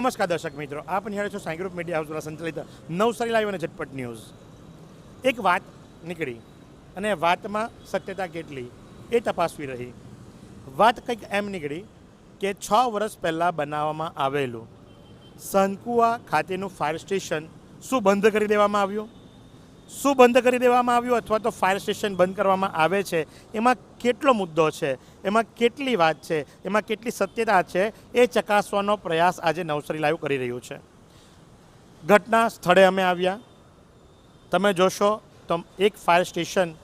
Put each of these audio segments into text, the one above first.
નમસ્કાર દર્શક મિત્રો, આપ નિહાળે છો સાંઈ ગ્રુપ મીડિયા હાઉસ દ્વારા સંચાલિત નવસારી લાઈવ અને ઝટપટ ન્યૂઝ. એક વાત નીકળી અને વાતમાં સત્યતા કેટલી એ તપાસવી રહી. વાત કંઈક એમ નીકળી કે છ વર્ષ પહેલાં બનાવવામાં આવેલું સંકુવા ખાતેનું ફાયર સ્ટેશન શું બંધ કરી દેવામાં આવ્યું? શું બંધ કરી દેવામાં આવ્યું અથવા તો ફાયર સ્ટેશન બંધ કરવામાં આવે છે? એમાં કેટલો મુદ્દો છે? એમાં કેટલી વાત છે? એમાં કેટલી સત્યતા છે? એ ચકાસવાનો પ્રયાસ આજે નવસારી લાઈવ કરી રહ્યું છે. ઘટના સ્થળે અમે આવ્યા. તમે જોશો તો એક ફાયર સ્ટેશન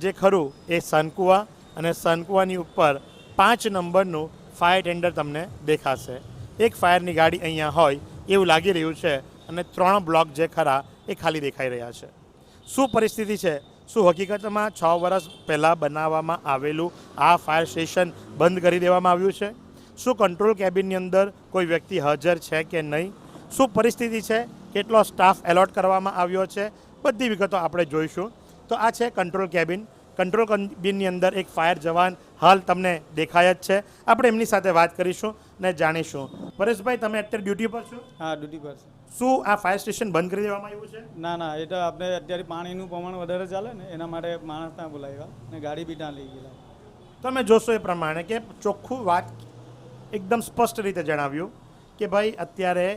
જે ખરું એ સનકુવા અને સનકુવાની ઉપર પાંચ નંબરનું ફાયર ટેન્ડર તમને દેખાશે. એક ફાયરની ગાડી અહીંયા હોય એવું લાગી રહ્યું છે અને ત્રણ બ્લોક જે ખરા એ ખાલી દેખાઈ રહ્યા છે. શું પરિસ્થિતિ છે? શું હકીકતમાં છ વર્ષ પહેલાં બનાવવામાં આવેલું આ ફાયર સ્ટેશન બંધ કરી દેવામાં આવ્યું છે? શું કંટ્રોલ કેબિનની અંદર કોઈ વ્યક્તિ હાજર છે કે નહીં? શું પરિસ્થિતિ છે? કેટલો સ્ટાફ એલોટ કરવામાં આવ્યો છે? બધી વિગતો આપણે જોઈશું. તો આ છે કંટ્રોલ કેબિન કંટ્રોલ કેબિનની અંદર એક ફાયર જવાન હાલ તમને દેખાય જ છે. આપણે એમની સાથે વાત કરીશું ને જાણીશું. પરેશભાઈ તમે અત્યારે ડ્યુટી પર છો? હા ડ્યુટી પર છે. શું આ ફાયર સ્ટેશન બંધ કરી દેવામાં આવ્યું છે? ના ના એ તો આપણે અત્યારે પાણીનું પ્રમાણ વધારે ચાલે ને એના માટે માણસ ત્યાં બોલાવ્યા ને ગાડી બી ત્યાં લઈ ગયેલા. તમે જોશો એ પ્રમાણે કે ચોખ્ખું વાત એકદમ સ્પષ્ટ રીતે જણાવ્યું કે ભાઈ અત્યારે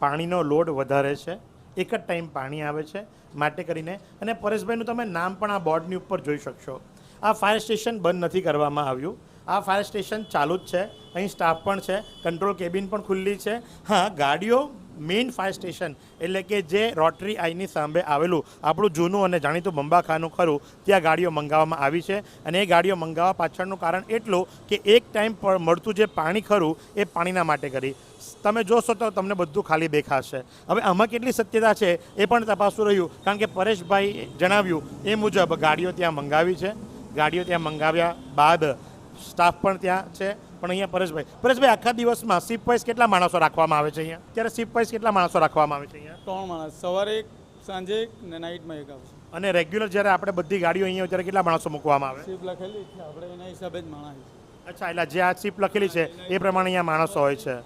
પાણીનો લોડ વધારે છે. એક જ ટાઈમ પાણી આવે છે, માટે કરીને. અને પરેશભાઈનું તમે નામ પણ આ બોર્ડની ઉપર જોઈ શકશો. આ ફાયર સ્ટેશન બંધ નથી કરવામાં આવ્યું. આ ફાયર સ્ટેશન ચાલુ જ છે. અહીં સ્ટાફ પણ છે. કંટ્રોલ કેબિન પણ ખુલ્લી છે. હા, ગાડીઓ મેઇન ફાયર સ્ટેશન એટલે કે જે રોટરી આઈની સામે આવેલું આપણું જૂનું અને જાણીતું બંબાખાનું ખરું, ત્યાં ગાડીઓ મંગાવવામાં આવી છે અને એ ગાડીઓ મંગાવવા પાછળનું કારણ એટલું કે એક ટાઈમ પર મળતું જે પાણી ખરું, એ પાણીના માટે કરી. તમે જોશો તો તમને બધું ખાલી દેખાશે. હવે આમાં કેટલી સત્યતા છે એ પણ તપાસવું રહ્યું, કારણ કે પરેશભાઈ જણાવ્યું એ મુજબ ગાડીઓ ત્યાં મંગાવી છે. ગાડીઓ ત્યાં મંગાવ્યા બાદ સ્ટાફ પણ ત્યાં છે. પણ અહીંયા પરેશભાઈ પરેશભાઈ આખા દિવસમાં શિફ્ટ વાઇઝ કેટલા માણસો રાખવામાં આવે છે અહીંયા? ત્યારે શિફ્ટ વાઇઝ કેટલા માણસો રાખવામાં આવે છે અહીંયા? ત્રણ માણસ. સવારે એક સાંજે એક ને નાઇટમાં એક આવશે અને રેગ્યુલર જ્યારે આપણે બધી ગાડીઓ અહીંયા હોય ત્યારે કેટલા માણસો મૂકવામાં આવે? શિફ્ટ લખેલી છે. આપણે એના હિસાબે જ માણસ. અચ્છા એટલે જે આ શિફ્ટ લખેલી છે એ પ્રમાણે અહીંયા માણસો હોય છે.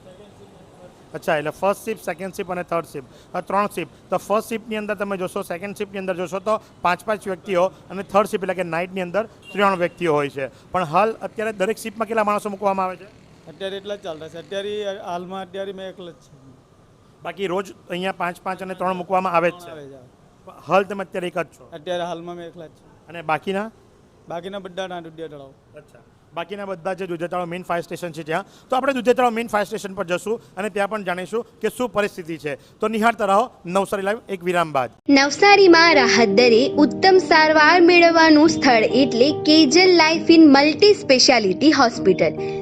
અચ્છા એટલે ફર્સ્ટ શિપ સેકન્ડ શિપ અને થર્ડ શિપ ત્રણ શિપ તો ફર્સ્ટ શિપની અંદર તમે જોશો સેકન્ડ શિપની અંદર જોશો તો પાંચ પાંચ વ્યક્તિઓ અને થર્ડ શિપ એટલે કે નાઇટની અંદર ત્રણ વ્યક્તિઓ હોય છે. પણ હાલ અત્યારે દરેક શિપમાં કેટલા માણસો મૂકવામાં આવે છે? અત્યારે એટલા જ ચાલતા છે. અત્યારે હાલમાં અત્યારે મેં એકલો જ છે. બાકી રોજ અહીંયા પાંચ પાંચ અને ત્રણ મૂકવામાં આવે જ છે. હાલ તમે અત્યારે એક જ છો? અત્યારે હાલમાં મેં એકલા જ છે. અને બાકીના? બાકીના બધા નાડુડિયા તળાવ. અચ્છા. બાકીના બધા જે દુધેતળાવ મેઇન ફાયર સ્ટેશન છે ત્યાં. તો આપણે દુધેતળાવ મેઇન ફાયર સ્ટેશન પર જશું અને ત્યાં પણ જાણીશું કે શું પરિસ્થિતિ છે. તો નિહાળતા રહો નવસારી લાઈવ એક વિરામ બાદ. નવસારીમાં રાહત દરે ઉત્તમ સારવાર મેળવવાનું સ્થળ એટલે Kejal life in multi speciality hospital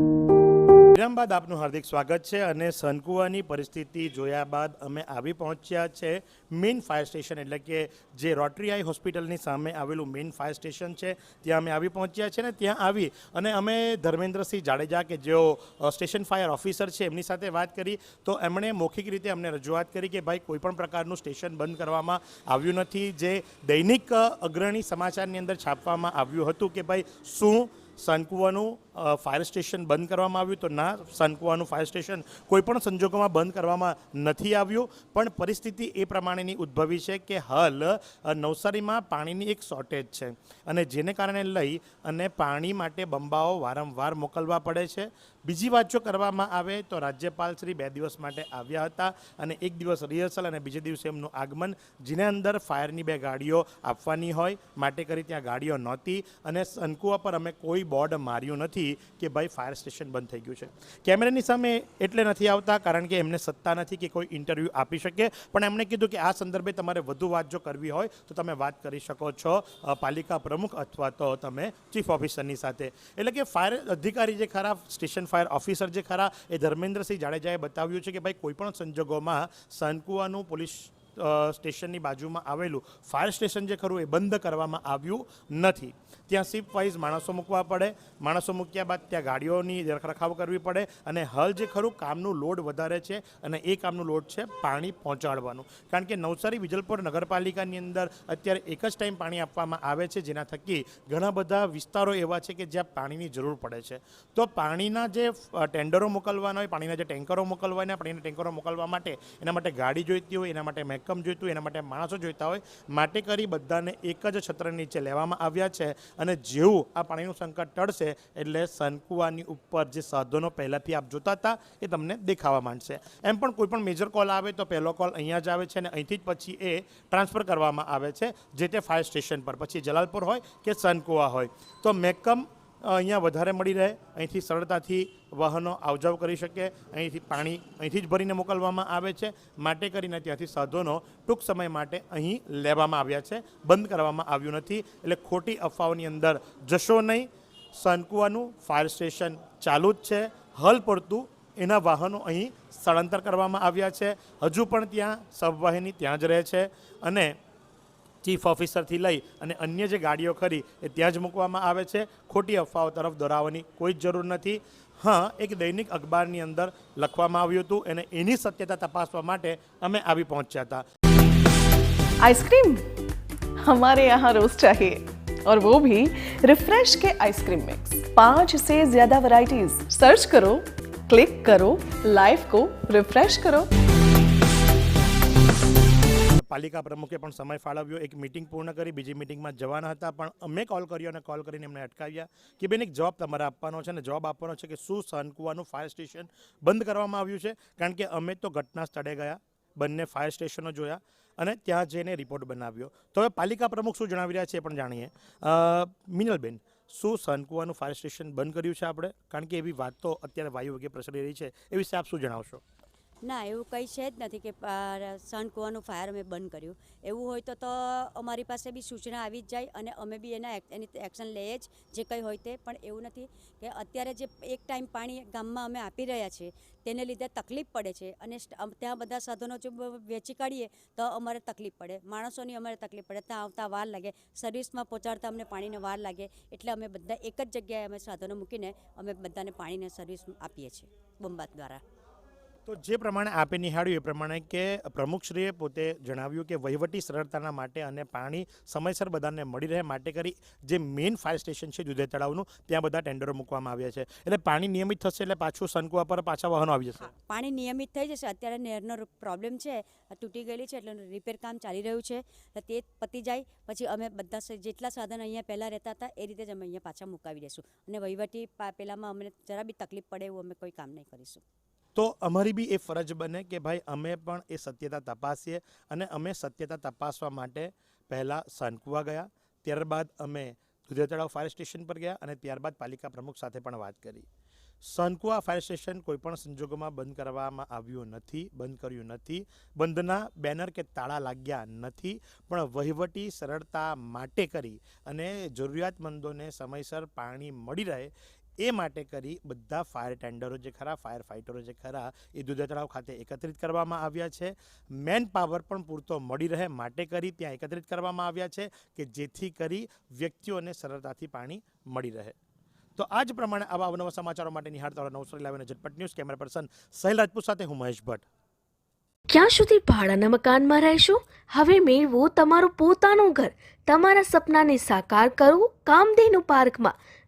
વિરામ બાદ આપનું હાર્દિક સ્વાગત છે અને સનકુવાની પરિસ્થિતિ જોયા બાદ અમે આવી પહોંચ્યા છે મેઇન ફાયર સ્ટેશન, એટલે કે જે રોટરી આઈ હોસ્પિટલની સામે આવેલું મેઇન ફાયર સ્ટેશન છે, ત્યાં અમે આવી પહોંચ્યા છે ને ત્યાં આવી અને અમે ધર્મેન્દ્રસિંહ જાડેજા કે જેઓ સ્ટેશન ફાયર ઓફિસર છે એમની સાથે વાત કરી, તો એમણે મૌખિક રીતે અમને રજૂઆત કરી કે ભાઈ કોઈપણ પ્રકારનું સ્ટેશન બંધ કરવામાં આવ્યું નથી, જે દૈનિક અગ્રણી સમાચારની અંદર છાપવામાં આવ્યું હતું કે ભાઈ શું સનકુવાનું ફાયર સ્ટેશન બંધ કરવામાં આવ્યું તો ના સનકુવાનું ફાયર સ્ટેશન કોઈપણ સંજોગોમાં બંધ કરવામાં નથી આવ્યું. પણ પરિસ્થિતિ એ પ્રમાણેની ઉદ્ભવી છે કે હાલ નવસારીમાં પાણીની એક શોર્ટેજ છે અને જેને કારણે લઈ અને પાણી માટે બંબાઓ વારંવાર મોકલવા પડે છે. બીજી વાત જો કરવામાં આવે તો રાજ્યપાલ શ્રી બે દિવસ માટે આવ્યા હતા અને એક દિવસ રિહર્સલ અને બીજે દિવસે એમનું આગમન, જેને અંદર ફાયરની બે ગાડીઓ આપવાની હોય. માટે કરી ત્યાં ગાડીઓ નહોતી અને સનકુવા પર અમે કોઈ બોર્ડ માર્યું નથી. કે ભાઈ ફાયર સ્ટેશન બંધ થઈ ગયું છે. કેમેરાની સામે એટલે નથી આવતા, કારણ કે એમને સત્તા નથી કે કોઈ ઇન્ટરવ્યૂ આપી શકે. પણ એમણે કીધું કે આ સંદર્ભે તમારે વધુ વાત જો કરવી હોય, તો તમે વાત કરી શકો છો પાલિકા પ્રમુખ અથવા તો તમે ચીફ ઓફિસરની સાથે. એટલે કે ફાયર અધિકારી જે ખરા, સ્ટેશન ફાયર ઓફિસર જે ખરા, એ ધર્મેન્દ્રસિંહ જાડેજાએ બતાવ્યું છે કે ભાઈ કોઈ પણ સંજોગોમાં સનકુવાનું પોલીસ સ્ટેશનની બાજુમાં આવેલું ફાયર સ્ટેશન જે ખરું એ બંધ કરવામાં આવ્યું નથી. ત્યાં શિફ્ટ વાઇઝ માણસો મૂકવા પડે. માણસો મૂક્યા બાદ ત્યાં ગાડીઓની રખરખાવ કરવી પડે અને હાલ જે ખરું કામનું લોડ વધારે છે અને એ કામનું લોડ છે પાણી પહોંચાડવાનું. કારણ કે નવસારી વિજલપુર નગરપાલિકાની અંદર અત્યારે એક જ ટાઈમ પાણી આપવામાં આવે છે જેના થકી ઘણા બધા વિસ્તારો એવા છે કે જ્યાં પાણીની જરૂર પડે છે. તો પાણીના જે ટેન્ડરો મોકલવાના હોય, પાણીના જે ટેન્કરો મોકલવાના પાણીના ટેન્કરો મોકલવા માટે એના માટે ગાડી જોઈતી હોય, એના માટે મેકમ જોઈતું એના માટે માણસો જોઈતા હોય. માટે કરી બધાને એક જ છત્ર નીચે લેવામાં આવ્યા છે અને જેવું આ પાણીનું સંકટ ટળશે એટલે સનકુવાની ઉપર જે સાધનો પહેલાંથી આપ જોતા હતા, એ તમને દેખાવા માંડશે. એમ પણ કોઈ પણ મેજર કોલ આવે તો પહેલો કોલ અહીંયા જ આવે છે અને અહીંથી જ પછી એ ટ્રાન્સફર કરવામાં આવે છે, જે તે ફાયર સ્ટેશન પર. પછી જલાલપુર હોય કે સનકુવા હોય. તો મેકમ અહીંયા વધારે મળી રહે, અહીંથી સરળતાથી વાહનો આવજાવ કરી શકે, અહીંથી પાણી અહીંથી જ ભરીને મોકલવામાં આવે છે. માટે કરીને ત્યાંથી સાધનો ટૂંક સમય માટે અહીં લેવામાં આવ્યા છે. બંધ કરવામાં આવ્યું નથી. એટલે ખોટી અફવાઓની અંદર જશો નહીં. સનકુવાનું ફાયર સ્ટેશન ચાલુ જ છે. હલ પડતું એના વાહનો અહીં સ્થળાંતર કરવામાં આવ્યા છે. હજુ પણ ત્યાં સબવાહિની ત્યાં જ રહે છે. અને ચીફ ઓફિસરથી લઈ અને અન્ય જે ગાડીઓ ખરી એ ત્યાં જ મૂકવામાં આવે છે ખોટી અફવાઓ તરફ દોરાવવાની કોઈ જ જરૂર નથી હા એક દૈનિક અખબારની અંદર લખવામાં આવ્યું હતું અને એની સત્યતા તપાસવા માટે અમે આવી પહોંચ્યા હતા आइसक्रीम हमारे यहाँ रोज चाहिए और वो भी रिफ्रेश के आइसक्रीम मिक्स पांच से ज्यादा वैरायटीज सर्च करो क्लिक करो लाइफ को रिफ्रेश करो પાલિકા પ્રમુખે પણ સમય ફાળવ્યો. એક મિટિંગ પૂર્ણ કરી, બીજી મિટિંગમાં જવાના હતા, પણ અમે કોલ કર્યો અને કોલ કરીને એમને અટકાવ્યા કે બેન એક જવાબ તમારે આપવાનો છે અને જવાબ આપવાનો છે કે શું સનકુવાનું ફાયર સ્ટેશન બંધ કરવામાં આવ્યું છે? કારણ કે અમે તો ઘટના સ્થળે ગયા, બંને ફાયર સ્ટેશનો જોયા અને ત્યાં જઈને રિપોર્ટ બનાવ્યો. તો હવે પાલિકા પ્રમુખ શું જણાવી રહ્યા છે એ પણ જાણીએ. મિનલબેન, શું સનકુવાનું ફાયર સ્ટેશન બંધ કર્યું છે આપણે? કારણ કે એવી વાત તો અત્યારે વાયુ વગે પ્રસરી રહી છે. એ વિશે આપ શું જણાવશો? ના, એવું કંઈ છે જ નથી કે સન કૂવાનું ફાયર અમે બંધ કર્યું. એવું હોય તો તો અમારી પાસે બી સૂચના આવી જ જાય અને અમે બી એના એની એક્શન લઈએ જ, જે કંઈ હોય તે. પણ એવું નથી કે અત્યારે જે એક ટાઈમ પાણી ગામમાં અમે આપી રહ્યા છીએ, તેને લીધે તકલીફ પડે છે. અને ત્યાં બધા સાધનો જો વેચી કાઢીએ તો અમારે તકલીફ પડે. માણસોની અમારે તકલીફ પડે. ત્યાં આવતા વાર લાગે. સર્વિસમાં પહોંચાડતા અમને પાણીને વાર લાગે. એટલે અમે બધા એક જ જગ્યાએ અમે સાધનો મૂકીને અમે બધાને પાણીને સર્વિસ આપીએ છીએ બોમ્બાત દ્વારા. તો જે પ્રમાણે આપે નિહાળ્યું એ પ્રમાણે કે પ્રમુખશ્રીએ પોતે જણાવ્યું કે વહીવટી સરળતાના માટે અને પાણી સમયસર બધાને મળી રહે માટે કરી જે મેઇન ફાયર સ્ટેશન છે જુદે તળાવનું, ત્યાં બધા ટેન્ડરો મૂકવામાં આવ્યા છે. એટલે પાણી નિયમિત થશે એટલે પાછું સનકુવા પર પાછા વાહનો આવી જશે. પાણી નિયમિત થઈ જશે. અત્યારે નહેરનો પ્રોબ્લેમ છે. તૂટી ગયેલી છે એટલે રિપેર કામ ચાલી રહ્યું છે. તે પતી જાય. પછી અમે બધા જેટલા સાધન અહીંયા પહેલાં રહેતા હતા, એ રીતે જ અમે અહીંયા પાછા મુકાવી દઈશું. અને વહીવટી પેલામાં અમને જરા બી તકલીફ પડે એવું અમે કોઈ કામ નહીં કરીશું. તો અમારી બી એ ફરજ બને કે ભાઈ અમે પણ એ સત્યતા તપાસીએ અને અમે સત્યતા તપાસવા માટે પહેલાં સનકુવા ગયા, ત્યારબાદ અમે દુધે તળાવ ફાયર સ્ટેશન પર ગયા અને ત્યારબાદ પાલિકા પ્રમુખ સાથે પણ વાત કરી. સનકુવા ફાયર સ્ટેશન કોઈપણ સંજોગોમાં બંધ કરવામાં આવ્યું નથી, બંધ કર્યું નથી, બંધના બેનર કે તાળા લાગ્યા નથી, પણ વહીવટી સરળતા માટે કરી અને જરૂરિયાતમંદોને સમયસર પાણી મળી રહે એ માટે કરી બધા ફાયર ટેન્ડરો જે ખરા ફાયર ફાઇટરો જે ખરા, એ દુધા તળાવ ખાતે એકત્રિત કરવામાં આવ્યા છે. મેન પાવર પણ પૂરતો મળી રહે માટે કરી ત્યાં એકત્રિત કરવામાં આવ્યા છે કે જેથી કરી વ્યક્તિઓને સરળતાથી પાણી મળી રહે. તો આ જ પ્રમાણે આવા અવનવા સમાચારો માટે નિહાળતા રહો નવસો લાવીને Jhatpat news camera person Sahil Rajput સાથે હું મહેશ ભટ્ટ. ક્યાં સુધી ભાડાના મકાનમાં રહેશો? હવે મેળવો તમારું પોતાનું ઘર. તમારા સપનાને સાકાર કરો કામધેનુ પાર્કમાં.